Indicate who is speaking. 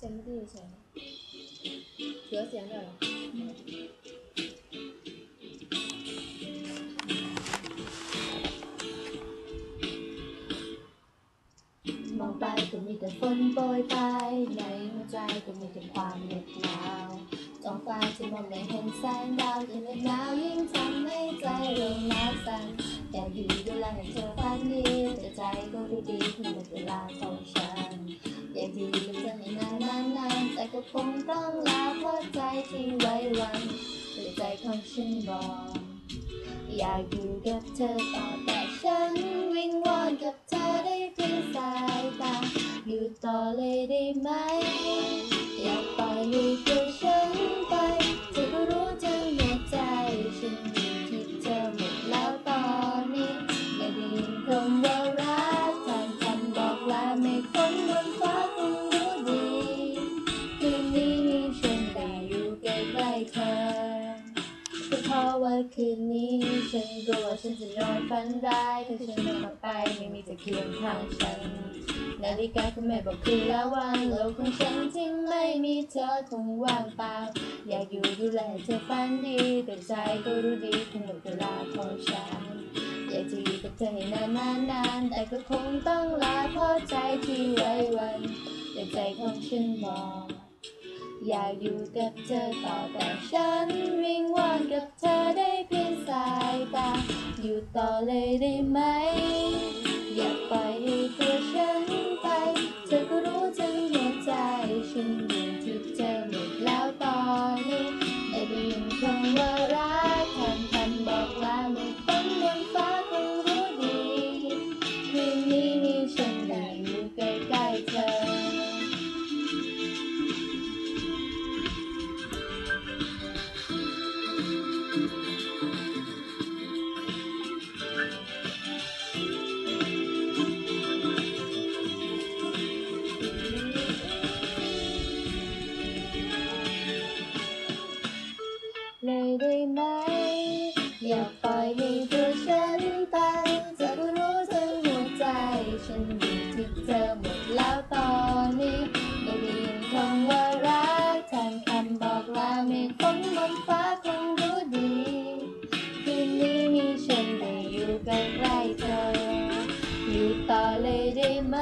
Speaker 1: เสียงไม่ดีเฉยเหลือเสียงเดียว
Speaker 2: มองไปก็มีแต่ฝนโปรยไปในหัวใจก็มีแต่ความเหน็บหนาวท้องฟ้าที่มองไม่เห็นแสงดาวที่เหน็บหนาวยิ่งทำให้ใจเราหนาวสั่นอยากอยู่ดูแลให้เธอฝันดีแต่ใจก็รู้ดีที่หมดเวลาของฉัน ก็คงต้องลาเพราะใจที่ไว้วันแต่ใจของฉันบอก อยากอยู่กับเธอต่อแต่ฉันวิงวอนกับเธอได้เพียงสายตา อยู่ต่อเลยได้ไหม อยากปอยให้ตัวฉันไปเธอก็รู้ทั้งหัวใจฉันอยู่ที่เธอหมดแล้วตอนนี้ไม่ได้ยินคำว่ารักทางคำบอกลาไม่ฝน เพราะว่าคืนนี้ฉันกลัวฉันจะนอนฝันร้ายถ้าฉันนอนหลับไปไม่มีเธอเคียงข้างฉัน นาฬิกาก็ไม่บอกคืนแล้ววันโลกของฉันที่ไม่มีเธอคงว่างเปล่า อยากอยู่ดูแลเธอฝันดี แต่ใจก็รู้ดีคงหมดเวลาของฉัน อยากจะอยู่กับเธอให้นานนานนานแต่ก็คงต้องลาเพราะใจที่ไว้วันแต่ใจของฉันบอกอยากอยู่กับเธอต่อแต่ฉัน อยู่ต่ อย่าปล่อยให้ตัวฉันไปเธอก็รู้ทั้งหัวใจ ฉันอยู่ที่เธอหมดแล้วตอนนี้ได้ยินคำว่ารักแทนคำบอกลาเมฆฝนบนฟ้าคงรู้ดีคืนนี้มีฉันได้อยู่ใกล้ๆเธอ อยู่ต่อเลยได้ไหม